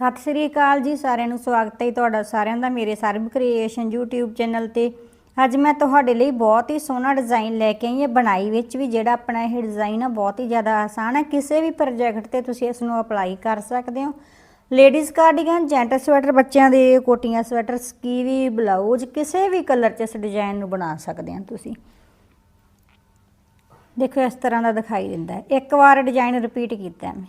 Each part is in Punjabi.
ਸਤਿ ਸ੍ਰੀ ਅਕਾਲ ਜੀ, ਸਾਰਿਆਂ ਨੂੰ ਸਵਾਗਤ ਹੈ ਤੁਹਾਡਾ ਸਾਰਿਆਂ ਦਾ ਮੇਰੇ ਸਰਬ ਕ੍ਰੀਏਸ਼ਨ YouTube ਚੈਨਲ ਤੇ। ਅੱਜ ਮੈਂ ਤੁਹਾਡੇ ਲਈ ਬਹੁਤ ਹੀ ਸੋਹਣਾ ਡਿਜ਼ਾਈਨ ਲੈ ਕੇ ਆਈ ਹਾਂ, ਬਣਾਈ ਵਿੱਚ ਵੀ ਜਿਹੜਾ ਆਪਣਾ ਇਹ ਡਿਜ਼ਾਈਨ ਆ, ਬਹੁਤ ਹੀ ਜ਼ਿਆਦਾ ਆਸਾਨ ਹੈ ਕਿਸੇ ਵੀ ਪ੍ਰੋਜੈਕਟ ਤੇ ਤੁਸੀਂ ਇਸ ਨੂੰ ਅਪਲਾਈ ਕਰ ਸਕਦੇ ਹੋ। ਲੇਡੀਜ਼ ਕਾਰਡੀਗਨ ਜੈਂਟ ਸਵੈਟਰ ਬੱਚਿਆਂ ਦੇ ਕੋਟੀਆਂ ਸਵੈਟਰ ਸਕੀਵੀ ਬਲਾਊਜ਼ ਕਿਸੇ ਵੀ ਕਲਰ 'ਚ ਇਸ ਡਿਜ਼ਾਈਨ ਨੂੰ ਬਣਾ ਸਕਦੇ ਹੋ ਤੁਸੀਂ। ਦੇਖੋ ਇਸ ਤਰ੍ਹਾਂ ਦਾ ਦਿਖਾਈ ਦਿੰਦਾ ਇੱਕ ਵਾਰ ਡਿਜ਼ਾਈਨ ਰਿਪੀਟ ਕੀਤਾ ਮੈਂ।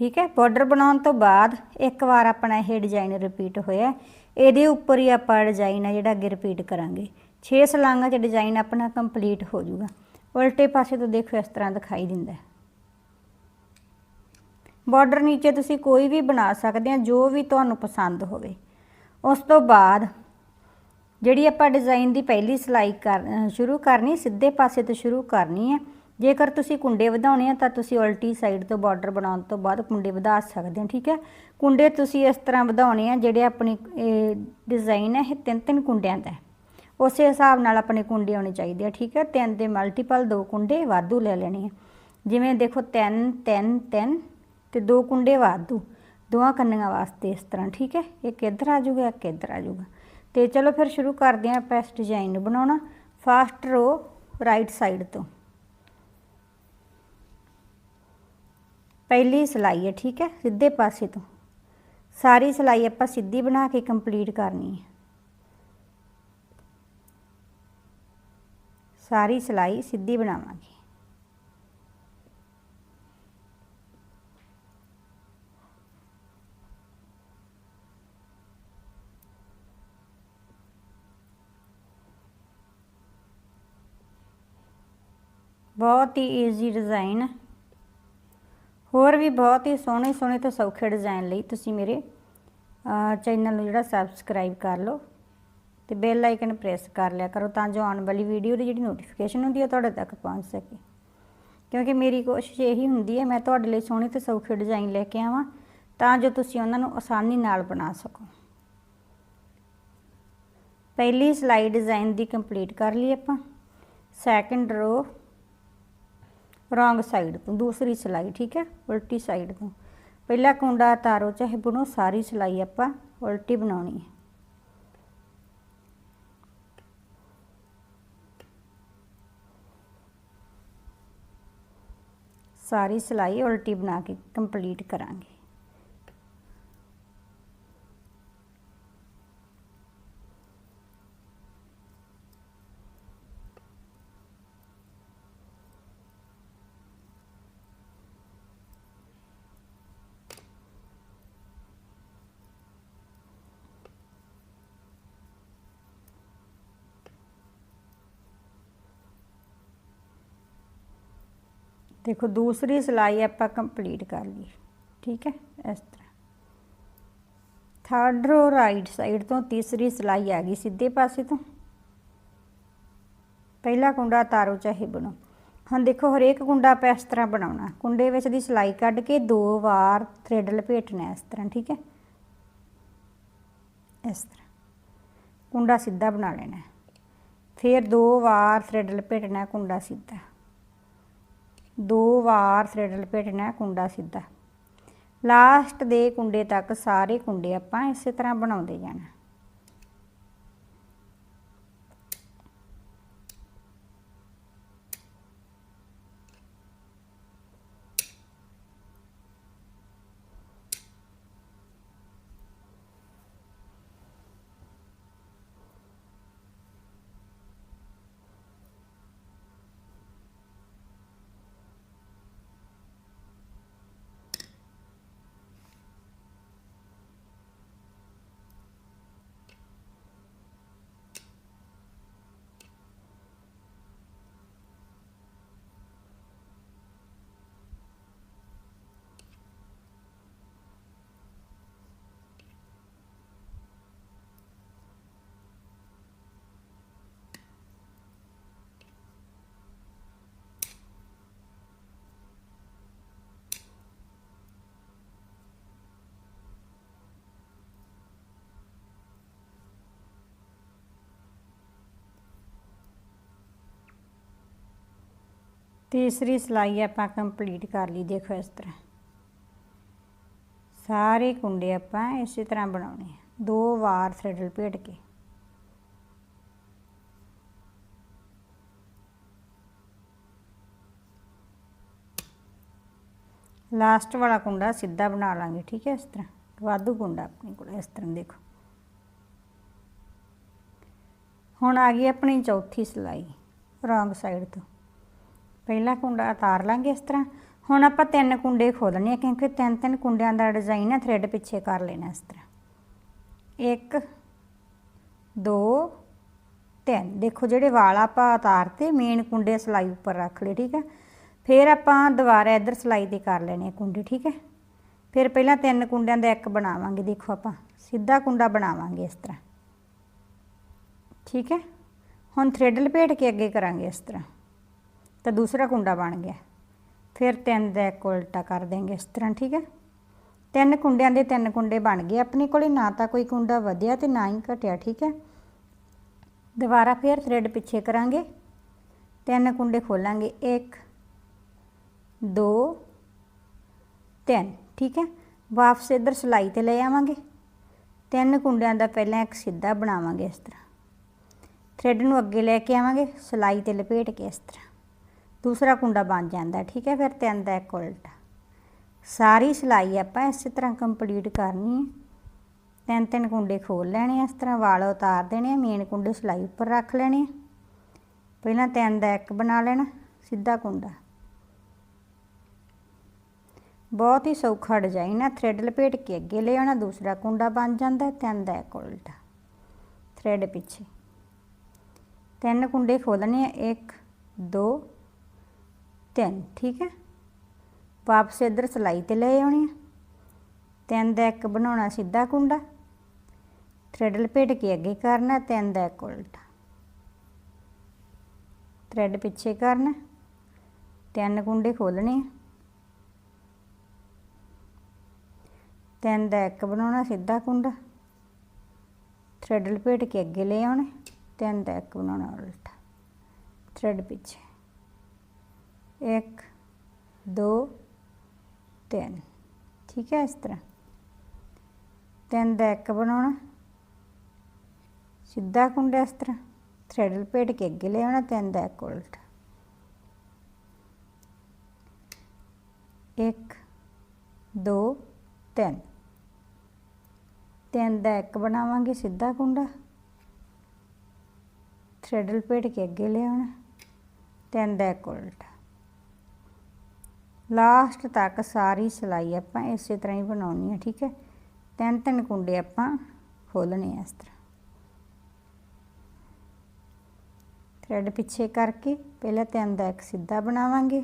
ਠੀਕ ਹੈ? ਬਾਰਡਰ ਬਣਾਉਣ ਤੋਂ ਬਾਅਦ ਇੱਕ ਵਾਰ ਆਪਣਾ ਇਹ ਡਿਜ਼ਾਈਨ ਰਿਪੀਟ ਹੋਇਆ ਇਹਦੇ ਉੱਪਰ ਹੀ ਆਪਾਂ ਡਿਜ਼ਾਈਨ ਆ ਜਿਹੜਾ ਅੱਗੇ ਰਿਪੀਟ ਕਰਾਂਗੇ। 6 ਸਲਾਂਗਾਂ 'ਚ ਡਿਜ਼ਾਈਨ ਆਪਣਾ ਕੰਪਲੀਟ ਹੋ ਜਾਊਗਾ। ਉਲਟੇ ਪਾਸੇ ਤੋਂ ਦੇਖੋ ਇਸ ਤਰ੍ਹਾਂ ਦਿਖਾਈ ਦਿੰਦਾ ਹੈ। ਬਾਰਡਰ ਨੀਚੇ ਤੁਸੀਂ ਕੋਈ ਵੀ ਬਣਾ ਸਕਦੇ ਆ, ਜੋ ਵੀ ਤੁਹਾਨੂੰ ਪਸੰਦ ਹੋਵੇ। ਉਸ ਤੋਂ ਬਾਅਦ ਜਿਹੜੀ ਆਪਾਂ ਡਿਜ਼ਾਈਨ ਦੀ ਪਹਿਲੀ ਸਿਲਾਈ ਕਰ ਸ਼ੁਰੂ ਕਰਨੀ, ਸਿੱਧੇ ਪਾਸੇ ਤੋਂ ਸ਼ੁਰੂ ਕਰਨੀ ਹੈ ਜੇਕਰ ਤੁਸੀਂ ਕੁੰਡੇ ਵਧਾਉਣੇ ਆ ਤਾਂ ਤੁਸੀਂ ਉਲਟੀ ਸਾਈਡ ਤੋਂ ਬਾਰਡਰ ਬਣਾਉਣ ਤੋਂ ਬਾਅਦ ਕੁੰਡੇ ਵਧਾ ਸਕਦੇ ਹੋ, ਠੀਕ ਹੈ? ਕੁੰਡੇ ਤੁਸੀਂ ਇਸ ਤਰ੍ਹਾਂ ਵਧਾਉਣੇ ਆ ਜਿਹੜੇ ਆਪਣੀ ਡਿਜ਼ਾਈਨ ਹੈ, ਇਹ ਤਿੰਨ ਤਿੰਨ ਕੁੰਡਿਆਂ ਦਾ ਉਸੇ ਹਿਸਾਬ ਨਾਲ ਆਪਣੇ ਕੁੰਡੇ ਆਉਣੇ ਚਾਹੀਦੇ ਆ, ਠੀਕ ਹੈ? ਤਿੰਨ ਦੇ ਮਲਟੀਪਲ ਦੋ ਕੁੰਡੇ ਵਾਧੂ ਲੈ ਲੈਣੇ ਆ। ਜਿਵੇਂ ਦੇਖੋ, ਤਿੰਨ ਤਿੰਨ ਤਿੰਨ ਤੇ ਦੋ ਕੁੰਡੇ ਵਾਧੂ। ਦੋਹਾਂ ਕੰਨੀਆਂ ਵਾਸਤੇ ਇਸ ਤਰ੍ਹਾਂ, ਠੀਕ ਹੈ? ਇੱਕ ਇੱਧਰ ਆ ਜਾਊਗਾ, ਇੱਕ ਇੱਧਰ ਆ ਜਾਊਗਾ। ਤੇ ਚਲੋ ਫਿਰ ਸ਼ੁਰੂ ਕਰਦੇ ਹਾਂ ਆਪਾਂ ਇਸ ਡਿਜ਼ਾਈਨ ਨੂੰ ਬਣਾਉਣਾ। ਫਸਟ ਰੋ ਰਾਈਟ ਸਾਈਡ ਤੋਂ। ਪਹਿਲੀ ਸਿਲਾਈ ਹੈ, ਠੀਕ ਹੈ? ਸਿੱਧੇ ਪਾਸੇ ਤੋਂ। ਸਾਰੀ ਸਿਲਾਈ ਆਪਾਂ ਸਿੱਧੀ ਬਣਾ ਕੇ ਕੰਪਲੀਟ ਕਰਨੀ ਹੈ। ਸਾਰੀ ਸਿਲਾਈ ਸਿੱਧੀ ਬਣਾਵਾਂਗੇ। ਬਹੁਤ ਹੀ ਈਜ਼ੀ ਡਿਜ਼ਾਈਨ ਹੋਰ ਵੀ ਬਹੁਤ ਹੀ ਸੋਹਣੇ ਸੋਹਣੇ ਤੇ ਸੌਖੇ ਡਿਜ਼ਾਈਨ ਲਈ ਤੁਸੀਂ ਮੇਰੇ ਚੈਨਲ ਨੂੰ ਜਿਹੜਾ ਸਬਸਕ੍ਰਾਈਬ ਕਰ ਲਓ ਤੇ ਬੈਲ ਆਈਕਨ ਪ੍ਰੈਸ ਕਰ ਲਿਆ ਕਰੋ ਤਾਂ ਜੋ ਆਉਣ ਵਾਲੀ ਵੀਡੀਓ ਦੀ ਜਿਹੜੀ ਨੋਟੀਫਿਕੇਸ਼ਨ ਹੁੰਦੀ ਹੈ ਤੁਹਾਡੇ ਤੱਕ ਪਹੁੰਚ ਸਕੇ। ਕਿਉਂਕਿ ਮੇਰੀ ਕੋਸ਼ਿਸ਼ ਇਹੀ ਹੁੰਦੀ ਹੈ, ਮੈਂ ਤੁਹਾਡੇ ਲਈ ਸੋਹਣੇ ਤੇ ਸੌਖੇ ਡਿਜ਼ਾਈਨ ਲੈ ਕੇ ਆਵਾਂ ਤਾਂ ਜੋ ਤੁਸੀਂ ਉਹਨਾਂ ਨੂੰ ਆਸਾਨੀ ਨਾਲ ਬਣਾ ਸਕੋ। ਪਹਿਲੀ ਸਲਾਈ ਡਿਜ਼ਾਈਨ ਦੀ ਕੰਪਲੀਟ ਕਰ ਲਈ ਆਪਾਂ। ਸੈਕੰਡ ਰੋ ਰੋਂਗ ਸਾਈਡ ਤੋਂ, ਦੂਸਰੀ ਸਿਲਾਈ, ਠੀਕ ਹੈ? ਉਲਟੀ ਸਾਈਡ ਤੋਂ। ਪਹਿਲਾ ਕੁੰਡਾ ਤਾਰੋ, ਚਾਹੇ ਬੁਣੋ, ਸਾਰੀ ਸਿਲਾਈ ਆਪਾਂ ਉਲਟੀ ਬਣਾਉਣੀ ਹੈ। ਸਾਰੀ ਸਿਲਾਈ ਉਲਟੀ ਬਣਾ ਕੇ ਕੰਪਲੀਟ ਕਰਾਂਗੇ। ਦੇਖੋ ਦੂਸਰੀ ਸਿਲਾਈ ਆਪਾਂ ਕੰਪਲੀਟ ਕਰ ਲਈ ਠੀਕ ਹੈ? ਇਸ ਤਰ੍ਹਾਂ। ਥਰਡ ਰੋ ਰਾਈਟ ਸਾਈਡ ਤੋਂ ਤੀਸਰੀ ਸਿਲਾਈ ਆ ਗਈ ਸਿੱਧੇ ਪਾਸੇ ਤੋਂ। ਪਹਿਲਾ ਕੁੰਡਾ ਤਾਰੋ ਚਾਹੇ ਬਣੋ ਹੁਣ ਦੇਖੋ ਹਰੇਕ ਕੁੰਡਾ ਆਪਾਂ ਇਸ ਤਰ੍ਹਾਂ ਬਣਾਉਣਾ। ਕੁੰਡੇ ਵਿੱਚ ਦੀ ਸਿਲਾਈ ਕੱਢ ਕੇ ਦੋ ਵਾਰ ਥ੍ਰੈਡ ਲਪੇਟਣਾ ਇਸ ਤਰ੍ਹਾਂ, ਠੀਕ ਹੈ? ਇਸ ਤਰ੍ਹਾਂ। ਕੁੰਡਾ ਸਿੱਧਾ ਬਣਾ ਲੈਣਾ। ਫਿਰ ਦੋ ਵਾਰ ਥ੍ਰੈਡ ਲਪੇਟਣਾ, ਕੁੰਡਾ ਸਿੱਧਾ। ਦੋ ਵਾਰ ਥ੍ਰੈਡ ਲਪੇਟਣਾ ਕੁੰਡਾ ਸਿੱਧਾ। ਲਾਸਟ ਦੇ ਕੁੰਡੇ ਤੱਕ ਸਾਰੇ ਕੁੰਡੇ ਆਪਾਂ ਇਸੇ ਤਰ੍ਹਾਂ ਬਣਾਉਂਦੇ ਜਾਣਾ। ਤੀਸਰੀ ਸਿਲਾਈ ਆਪਾਂ ਕੰਪਲੀਟ ਕਰ ਲਈ, ਦੇਖੋ ਇਸ ਤਰ੍ਹਾਂ। ਸਾਰੇ ਕੁੰਡੇ ਆਪਾਂ ਇਸੇ ਤਰ੍ਹਾਂ ਬਣਾਉਣੇ ਆ। ਦੋ ਵਾਰ ਥ੍ਰੈਡ ਲਪੇਟ ਕੇ। ਲਾਸਟ ਵਾਲਾ ਕੁੰਡਾ ਸਿੱਧਾ ਬਣਾ ਲਾਂਗੇ, ਠੀਕ ਹੈ ਇਸ ਤਰ੍ਹਾਂ। ਵਾਧੂ ਕੁੰਡਾ ਆਪਣੇ ਕੋਲ, ਇਸ ਤਰ੍ਹਾਂ ਦੇਖੋ। ਹੁਣ ਆ ਗਈ ਆਪਣੀ ਚੌਥੀ ਸਿਲਾਈ, ਰੋਂਗ ਸਾਈਡ ਤੋਂ। ਪਹਿਲਾ ਕੁੰਡਾ ਉਤਾਰ ਲਾਂਗੇ ਇਸ ਤਰ੍ਹਾਂ। ਹੁਣ ਆਪਾਂ ਤਿੰਨ ਕੁੰਡੇ ਖੋਲਣੇ ਆ, ਕਿਉਂਕਿ ਤਿੰਨ ਤਿੰਨ ਕੁੰਡਿਆਂ ਦਾ ਡਿਜ਼ਾਈਨ ਹੈ ਥ੍ਰੈਡ ਪਿੱਛੇ ਕਰ ਲੈਣਾ ਇਸ ਤਰ੍ਹਾਂ। ਇੱਕ, ਦੋ, ਤਿੰਨ। ਦੇਖੋ ਜਿਹੜੇ ਵਾਲ ਆਪਾਂ ਉਤਾਰਤੇ ਮੇਨ ਕੁੰਡੇ ਸਿਲਾਈ ਉੱਪਰ ਰੱਖ ਲਏ, ਠੀਕ ਹੈ ਫਿਰ ਆਪਾਂ ਦੁਬਾਰਾ ਇੱਧਰ ਸਿਲਾਈ ਤੇ ਕਰ ਲੈਣੇ ਕੁੰਡੇ, ਠੀਕ ਹੈ ਫਿਰ ਪਹਿਲਾਂ ਤਿੰਨ ਕੁੰਡਿਆਂ ਦਾ ਇੱਕ ਬਣਾਵਾਂਗੇ, ਦੇਖੋ ਆਪਾਂ। ਸਿੱਧਾ ਕੁੰਡਾ ਬਣਾਵਾਂਗੇ ਇਸ ਤਰ੍ਹਾਂ। ਠੀਕ ਹੈ ਹੁਣ ਥ੍ਰੈਡ ਲਪੇਟ ਕੇ ਅੱਗੇ ਕਰਾਂਗੇ ਇਸ ਤਰ੍ਹਾਂ। ਤਾਂ ਦੂਸਰਾ ਕੁੰਡਾ ਬਣ ਗਿਆ। ਫਿਰ ਤਿੰਨ ਦਾ ਇੱਕ ਉਲਟਾ ਕਰ ਦੇਂਗੇ ਇਸ ਤਰ੍ਹਾਂ, ਠੀਕ ਹੈ? ਤਿੰਨ ਕੁੰਡਿਆਂ ਦੇ ਤਿੰਨ ਕੁੰਡੇ ਬਣ ਗਏ ਆਪਣੇ ਕੋਲੇ, ਨਾ ਤਾਂ ਕੋਈ ਕੁੰਡਾ ਵਧਿਆ ਤੇ ਨਾ ਹੀ ਘਟਿਆ, ਠੀਕ ਹੈ? ਦੁਬਾਰਾ ਫਿਰ ਥ੍ਰੈਡ ਪਿੱਛੇ ਕਰਾਂਗੇ। ਤਿੰਨ ਕੁੰਡੇ ਖੋਲਾਂਗੇ 1 2 3 ਠੀਕ ਹੈ? ਵਾਪਸ ਇੱਧਰ ਸਿਲਾਈ ਤੇ ਲੈ ਆਵਾਂਗੇ। ਤਿੰਨ ਕੁੰਡਿਆਂ ਦਾ ਪਹਿਲਾਂ ਇੱਕ ਸਿੱਧਾ ਬਣਾਵਾਂਗੇ ਇਸ ਤਰ੍ਹਾਂ। ਥ੍ਰੈਡ ਨੂੰ ਅੱਗੇ ਲੈ ਕੇ ਆਵਾਂਗੇ, ਸਿਲਾਈ ਤੇ ਲਪੇਟ ਕੇ ਇਸ ਤਰ੍ਹਾਂ। ਦੂਸਰਾ ਕੁੰਡਾ ਬਣ ਜਾਂਦਾ, ਠੀਕ ਹੈ, ਫਿਰ ਤਿੰਨ ਦਾ ਇੱਕ ਉਲਟਾ। ਸਾਰੀ ਸਿਲਾਈ ਆਪਾਂ ਇਸੇ ਤਰ੍ਹਾਂ ਕੰਪਲੀਟ ਕਰਨੀ ਹੈ। ਤਿੰਨ ਤਿੰਨ ਕੁੰਡੇ ਖੋਲ ਲੈਣੇ ਇਸ ਤਰ੍ਹਾਂ ਵਾਲ ਉਤਾਰ ਦੇਣੇ ਆ ਮੇਨ ਕੁੰਡੇ ਸਿਲਾਈ ਉੱਪਰ ਰੱਖ ਲੈਣੇ ਪਹਿਲਾਂ ਤਿੰਨ ਦਾ ਇੱਕ ਬਣਾ ਲੈਣਾ, ਸਿੱਧਾ ਕੁੰਡਾ। ਬਹੁਤ ਹੀ ਸੌਖਾ ਡਿਜ਼ਾਈਨ ਆ ਥ੍ਰੈਡ ਲਪੇਟ ਕੇ ਅੱਗੇ ਲੈ ਆਉਣਾ, ਦੂਸਰਾ ਕੁੰਡਾ ਬਣ ਜਾਂਦਾ, ਤਿੰਨ ਦਾ ਇੱਕ ਉਲਟਾ। ਥ੍ਰੈਡ ਪਿੱਛੇ। ਤਿੰਨ ਕੁੰਡੇ ਖੋਲਣੇ ਆ 1 2 ਤਿੰਨ, ਠੀਕ ਹੈ? ਵਾਪਸ ਇੱਧਰ ਸਿਲਾਈ ਤੇ ਲੈ ਆਉਣੀ ਆ। ਤਿੰਨ ਦਾ ਇੱਕ ਬਣਾਉਣਾ ਸਿੱਧਾ ਕੁੰਡਾ। ਥ੍ਰੈਡ ਲਪੇਟ ਕੇ ਅੱਗੇ ਕਰਨਾ, ਤਿੰਨ ਦਾ ਇੱਕ ਉਲਟਾ। ਥ੍ਰੈਡ ਪਿੱਛੇ ਕਰਨਾ। ਤਿੰਨ ਕੁੰਡੇ ਖੋਲਣੇ ਤਿੰਨ ਦਾ ਇੱਕ ਬਣਾਉਣਾ ਸਿੱਧਾ ਕੁੰਡਾ। ਥ੍ਰੈਡ ਲਪੇਟ ਕੇ ਅੱਗੇ ਲੈ ਆਉਣਾ। ਤਿੰਨ ਦਾ ਇੱਕ ਬਣਾਉਣਾ ਉਲਟਾ। ਥ੍ਰੈਡ ਪਿੱਛੇ। 1 2 3 ਠੀਕ ਹੈ ਇਸ ਤਰ੍ਹਾਂ ਤਿੰਨ ਦਾ ਇੱਕ ਬਣਾਉਣਾ ਸਿੱਧਾ ਕੁੰਡਾ ਇਸ ਤਰ੍ਹਾਂ ਥ੍ਰੈਡ ਲਪੇਟ ਕੇ ਅੱਗੇ ਲੈ ਆਉਣਾ ਤਿੰਨ ਦਾ ਇੱਕ ਉਲਟਾ 1 2 3 ਤਿੰਨ ਦਾ ਇੱਕ ਬਣਾਵਾਂਗੇ ਸਿੱਧਾ ਕੁੰਡਾ ਥ੍ਰੈਡ ਲਪੇਟ ਕੇ ਅੱਗੇ ਲੈ ਆਉਣਾ ਤਿੰਨ ਦਾ ਇੱਕ ਉਲਟਾ ਲਾਸਟ ਤੱਕ ਸਾਰੀ ਸਿਲਾਈ ਆਪਾਂ ਇਸੇ ਤਰ੍ਹਾਂ ਹੀ ਬਣਾਉਣੀ ਹੈ ਠੀਕ ਹੈ? ਤਿੰਨ ਤਿੰਨ ਕੁੰਡੇ ਆਪਾਂ ਖੋਲਣੇ ਇਸ ਤਰ੍ਹਾਂ। ਥ੍ਰੈਡ ਪਿੱਛੇ ਕਰਕੇ ਪਹਿਲਾਂ ਤਿੰਨ ਦਾ ਇੱਕ ਸਿੱਧਾ ਬਣਾਵਾਂਗੇ।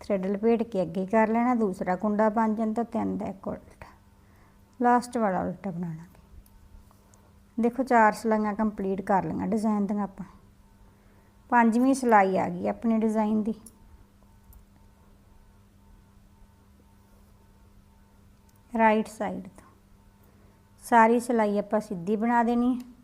ਥ੍ਰੈਡ ਲਪੇਟ ਕੇ ਅੱਗੇ ਕਰ ਲੈਣਾ, ਦੂਸਰਾ ਕੁੰਡਾ ਬਣ ਜਾਂਦਾ ਤਿੰਨ ਦਾ ਇੱਕ ਉਲਟਾ। ਲਾਸਟ ਵਾਲਾ ਉਲਟਾ ਬਣਾ ਲਾਂਗੇ ਦੇਖੋ ਚਾਰ ਸਿਲਾਈਆਂ ਕੰਪਲੀਟ ਕਰ ਲਈਆਂ ਡਿਜ਼ਾਈਨ ਦੀਆਂ ਆਪਾਂ। ਪੰਜਵੀਂ ਸਿਲਾਈ ਆ ਗਈ ਆਪਣੇ ਡਿਜ਼ਾਈਨ ਦੀ। ਰਾਈਟ ਸਾਈਡ ਤੋਂ। ਸਾਰੀ ਸਿਲਾਈ ਆਪਾਂ ਸਿੱਧੀ ਬਣਾ ਦੇਣੀ ਹੈ।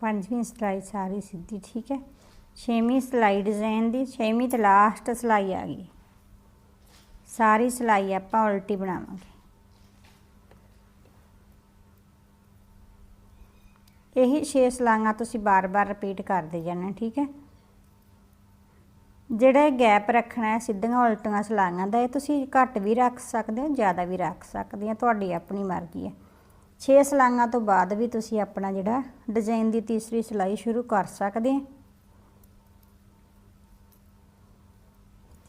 ਪੰਜਵੀਂ ਸਿਲਾਈ ਸਾਰੀ ਸਿੱਧੀ, ਠੀਕ ਹੈ? ਛੇਵੀਂ ਸਿਲਾਈ ਡਿਜ਼ਾਈਨ ਦੀ, ਛੇਵੀਂ ਤੇ ਲਾਸਟ ਸਿਲਾਈ ਆ ਗਈ। ਸਾਰੀ ਸਿਲਾਈ ਆਪਾਂ ਉਲਟੀ ਬਣਾਵਾਂਗੇ। ਇਹੀ 6 ਸਲਾਈਆਂ ਤੁਸੀਂ ਬਾਰ-ਬਾਰ ਰਿਪੀਟ ਕਰਦੇ ਜਾਣਾ, ਠੀਕ ਹੈ? ਜਿਹੜਾ ਇਹ ਗੈਪ ਰੱਖਣਾ ਹੈ, ਸਿੱਧੀਆਂ ਉਲਟੀਆਂ ਸਲਾਈਆਂ ਦਾ, ਇਹ ਤੁਸੀਂ ਘੱਟ ਵੀ ਰੱਖ ਸਕਦੇ ਹੋ, ਜ਼ਿਆਦਾ ਵੀ ਰੱਖ ਸਕਦੇ ਹੋ, ਤੁਹਾਡੀ ਆਪਣੀ ਮਰਜ਼ੀ ਹੈ। 6 ਸਲਾਈਆਂ ਤੋਂ ਬਾਅਦ ਵੀ ਤੁਸੀਂ ਆਪਣਾ ਜਿਹੜਾ ਡਿਜ਼ਾਈਨ ਦੀ ਤੀਸਰੀ ਸਿਲਾਈ ਸ਼ੁਰੂ ਕਰ ਸਕਦੇ ਹੋ।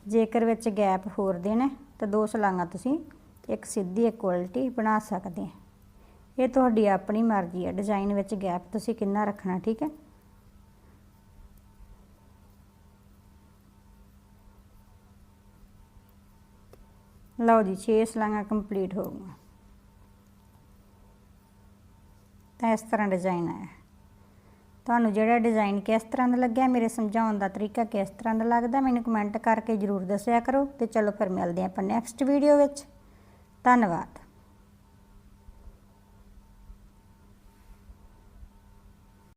ਜੇਕਰ ਵਿੱਚ ਗੈਪ ਹੋਰ ਦੇਣਾ ਤਾਂ ਦੋ ਸਲਾਈਆਂ ਤੁਸੀਂ ਇੱਕ ਸਿੱਧੀ, ਇੱਕ ਉਲਟੀ ਬਣਾ ਸਕਦੇ ਹਾਂ। ਇਹ ਤੁਹਾਡੀ ਆਪਣੀ ਮਰਜ਼ੀ ਹੈ ਡਿਜ਼ਾਈਨ ਵਿੱਚ ਗੈਪ ਤੁਸੀਂ ਕਿੰਨਾ ਰੱਖਣਾ, ਠੀਕ ਹੈ? ਲਓ ਜੀ 6 ਸਲਾਈਆਂ ਕੰਪਲੀਟ ਹੋ ਗਈਆਂ। ਤਾਂ ਇਸ ਤਰ੍ਹਾਂ ਡਿਜ਼ਾਈਨ ਆਇਆ ਤੁਹਾਨੂੰ ਜਿਹੜਾ ਡਿਜ਼ਾਈਨ ਕਿਸ ਤਰ੍ਹਾਂ ਦਾ ਲੱਗਿਆ, ਮੇਰੇ ਸਮਝਾਉਣ ਦਾ ਤਰੀਕਾ ਕਿਸ ਤਰ੍ਹਾਂ ਦਾ ਲੱਗਦਾ, ਮੈਨੂੰ ਕਮੈਂਟ ਕਰਕੇ ਜਰੂਰ ਦੱਸਿਆ ਕਰੋ। ਤੇ ਚਲੋ ਫਿਰ ਮਿਲਦੇ ਹਾਂ ਆਪਾਂ ਨੈਕਸਟ ਵੀਡੀਓ ਵਿੱਚ। ਧੰਨਵਾਦ।